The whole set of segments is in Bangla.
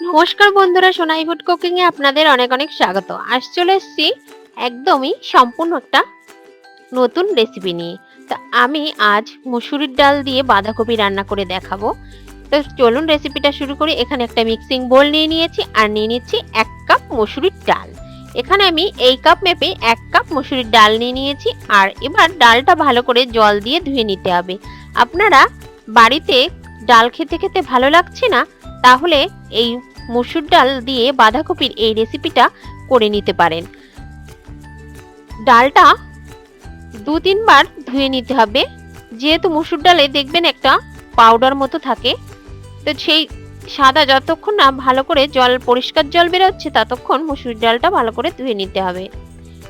নমস্কার বন্ধুরা, সোনাই ফুড কুকিং এ আপনাদের অনেক অনেক স্বাগত। আজ চলে এসেছি একদমই সম্পূর্ণ একটা নতুন রেসিপি নিয়ে। তো আমি আজ মুসুরির ডাল দিয়ে বাঁধাকপি রান্না করে দেখাবো। তো চলুন রেসিপিটা শুরু করি। এখানে একটা মিক্সিং বোল নিয়ে নিয়েছি আর নিয়ে নিচ্ছি এক কাপ মুসুরির ডাল। এখানে আমি এই কাপ মেপে এক কাপ মুসুরির ডাল নিয়ে নিয়েছি আর এবার ডালটা ভালো করে জল দিয়ে ধুয়ে নিতে হবে। আপনারা বাড়িতে ডাল খেতে খেতে ভালো লাগছে না? তাহলে এই মসুর ডাল দিয়ে বাঁধাকপির এই রেসিপিটা করে নিতে পারেন। ডালটা দু তিনবার ধুয়ে নিতে হবে। যেহেতু মসুর ডালে দেখবেন একটা পাউডার মতো থাকে, তো সেই সাদা যতক্ষণ না ভালো করে জল, পরিষ্কার জল বেরোচ্ছে ততক্ষণ মসুর ডালটা ভালো করে ধুয়ে নিতে হবে।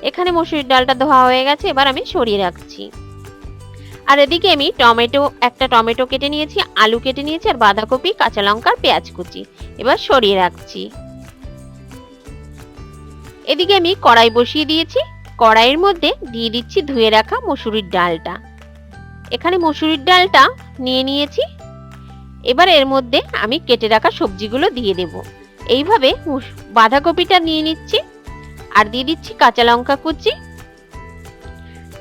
এখানে মসুর ডালটা ধোয়া হয়ে গেছে, এবার আমি সরিয়ে রাখছি। আর এদিকে আমি টমেটো, একটা টমেটো কেটে নিয়েছি, আলু কেটে নিয়েছি আর বাঁধাকপি, কাঁচা লঙ্কা পেঁয়াজ কুচি। এবার সরিয়ে রাখছি। এদিকে আমি কড়াই বসিয়ে দিয়েছি। কড়াইয়ের মধ্যে দিয়ে দিচ্ছি ধুয়ে রাখা মসুরির ডালটা। এখানে মসুরির ডালটা নিয়ে নিয়েছি। এবার এর মধ্যে আমি কেটে রাখা সবজিগুলো দিয়ে দেব। এইভাবে বাঁধাকপিটা নিয়ে নিচ্ছি। আর দিয়ে দিচ্ছি কাঁচা লঙ্কা কুচি।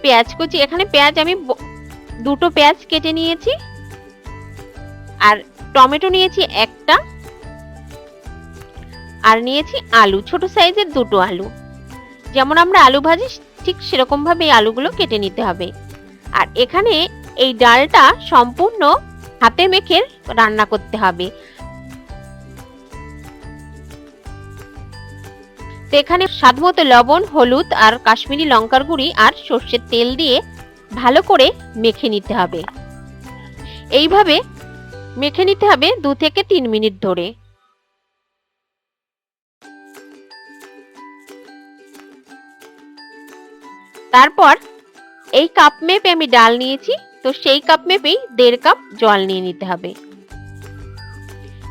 পেঁয়াজ কুচি, এখানে পেঁয়াজ আমি দুটো পেঁয়াজ কেটে নিয়েছি। আর টমেটো নিয়েছি একটা। আর নিয়েছি আলু, ছোট সাইজের দুটো আলু। যেমন আমরা আলু ভাজি, ঠিক সেরকম ভাবে এই আলুগুলো কেটে নিতে হবে। আর এখানে এই ডালটা সম্পূর্ণ হাতে মেখে রান্না করতে হবে। তো এখানে স্বাদমতো লবণ, হলুদ আর কাশ্মীরি লঙ্কার গুঁড়ি আর সর্ষের তেল দিয়ে ভালো করে মেখে নিতে হবে। এইভাবে মেখে নিতে হবে দু থেকে তিন মিনিট ধরে। তারপর এই কাপ মেপে আমি ডাল নিয়েছি, তো সেই কাপ মেপেই দেড় কাপ জল নিয়ে নিতে হবে।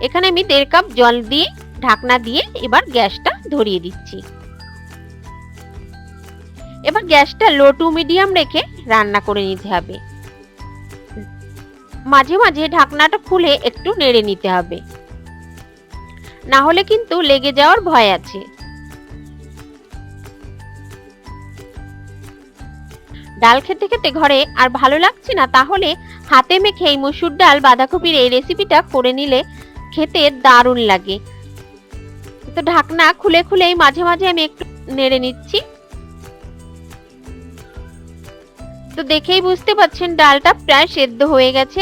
এখানে আমি দেড় কাপ জল দিয়ে ঢাকনা দিয়ে এবার গ্যাসটা ধরিয়ে দিচ্ছি। এবার গ্যাসটা লো টু মিডিয়াম রেখে রান্না করে নিতে হবে। মাঝে মাঝে ঢাকনাটা খুলে একটু নেড়ে নিতে হবে। না হলে কিন্তু লেগে যাওয়ার ভয় আছে। ডাল খেতে খেতে ঘরে আর ভালো লাগছে না, তাহলে হাতে মেখে এই মসুর ডাল, বাঁধাকপির এই রেসিপিটা করে নিলে খেতে দারুণ লাগে। তো ঢাকনা খুলে খুলেই মাঝে মাঝে আমি একটু নেড়ে নিচ্ছি। তো দেখেই বুঝতে পারছেন, ডালটা প্রায় সেদ্ধ হয়ে গেছে।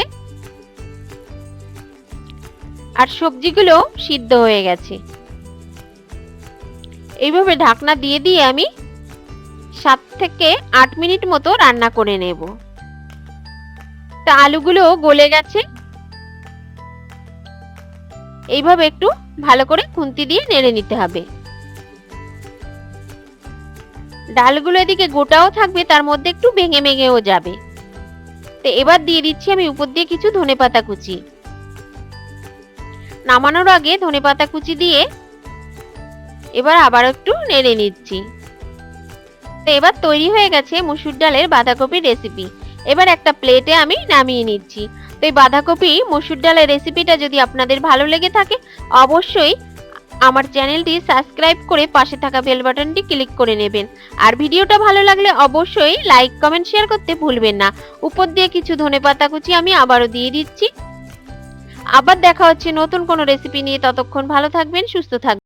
আর সবজিগুলো সিদ্ধ হয়ে গেছে। এইভাবে ঢাকনা দিয়ে দিয়ে আমি সাত থেকে আট মিনিট মতো রান্না করে নেব। তা আলুগুলো গলে গেছে। এইভাবে একটু ভালো করে খুন্তি দিয়ে নেড়ে নিতে হবে। ডালগুলো এদিকে গোটাও থাকবে, তার মধ্যে একটু ভেঙে ভেঙেও যাবে। তো এবার দিয়ে দিচ্ছি আমি উপর দিয়ে কিছু ধনেপাতা কুচি। নামানোর আগে ধনেপাতা কুচি দিয়ে এবার আবার একটু নেড়ে নিচ্ছি। তো এবার তৈরি হয়ে গেছে মুসুর ডালের বাঁধাকপির রেসিপি। এবার একটা প্লেটে আমি নামিয়ে নিচ্ছি। তো এই বাঁধাকপি, মসুর ডালের রেসিপিটা যদি আপনাদের ভালো লেগে থাকে, অবশ্যই আমার চ্যানেলটি সাবস্ক্রাইব করে পাশে থাকা বেল বাটনটি ক্লিক করে নেবেন। আর ভিডিওটা ভালো লাগলে অবশ্যই লাইক, কমেন্ট, শেয়ার করতে ভুলবেন না। উপর দিয়ে কিছু ধনে পাতা কুচি আমি আবারও দিয়ে দিচ্ছি। আবার দেখা হচ্ছে নতুন কোনো রেসিপি নিয়ে। ততক্ষণ ভালো থাকবেন, সুস্থ থাকবেন।